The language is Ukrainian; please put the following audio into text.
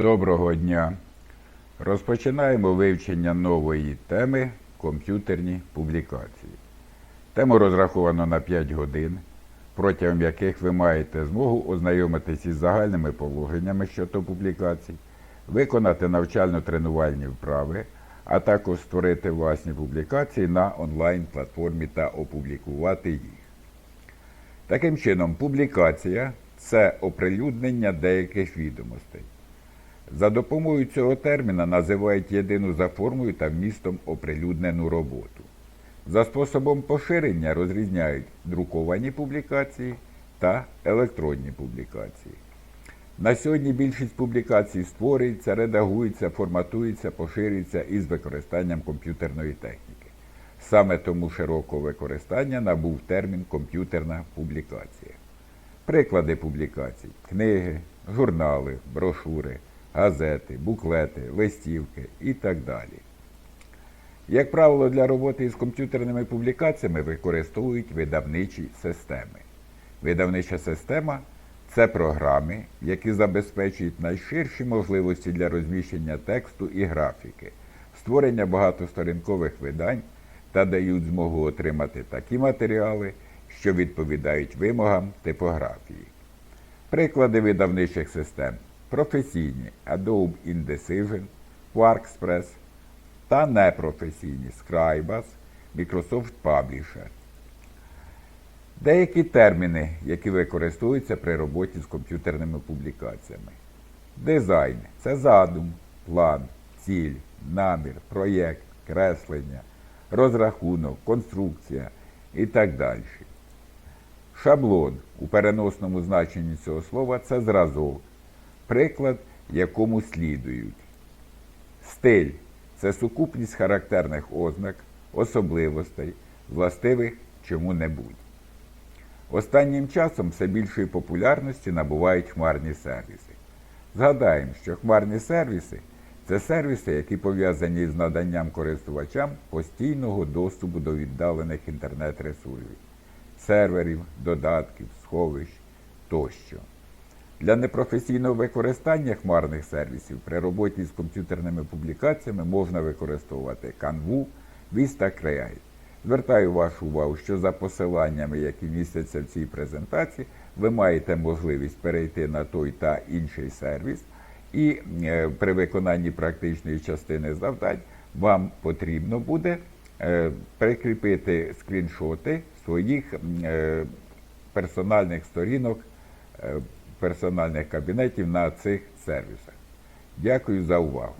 Доброго дня. Розпочинаємо вивчення нової теми комп'ютерні публікації. Тему розраховано на 5 годин, протягом яких ви маєте змогу ознайомитись із загальними положеннями щодо публікацій, виконати навчально-тренувальні вправи, а також створити власні публікації на онлайн-платформі та опублікувати їх. Таким чином, публікація це оприлюднення деяких відомостей. За допомогою цього терміна називають єдину за формою та вмістом оприлюднену роботу. За способом поширення розрізняють друковані публікації та електронні публікації. На сьогодні більшість публікацій створюється, редагується, форматується, поширюється із використанням комп'ютерної техніки. Саме тому широкого використання набув термін комп'ютерна публікація. Приклади публікацій: книги, журнали, брошури, газети, буклети, листівки і так далі. Як правило, для роботи із комп'ютерними публікаціями використовують видавничі системи. Видавнича система це програми, які забезпечують найширші можливості для розміщення тексту і графіки, створення багатосторінкових видань та дають змогу отримати такі матеріали, що відповідають вимогам типографії. Приклади видавничих систем професійні Adobe InDecision, QuarkXpress та непрофесійні Scribus, Microsoft Publisher. Деякі терміни, які використовуються при роботі з комп'ютерними публікаціями. Дизайн це задум, план, ціль, намір, проєкт, креслення, розрахунок, конструкція і так далі. Шаблон у переносному значенні цього слова це зразок, приклад, якому слідують. Стиль це сукупність характерних ознак, особливостей, властивих чому-небудь. Останнім часом все більшої популярності набувають хмарні сервіси. Згадаємо, що хмарні сервіси це сервіси, які пов'язані з наданням користувачам постійного доступу до віддалених інтернет-ресурсів, серверів, додатків, сховищ тощо. Для непрофесійного використання хмарних сервісів при роботі з комп'ютерними публікаціями можна використовувати Canvu, VistaCreate. Звертаю вашу увагу, що за посиланнями, які містяться в цій презентації, ви маєте можливість перейти на той та інший сервіс, і е, при виконанні практичної частини завдань вам потрібно буде е, прикріпити скріншоти своїх е, персональних сторінок, персональних кабінетів на цих сервісах. Дякую за увагу.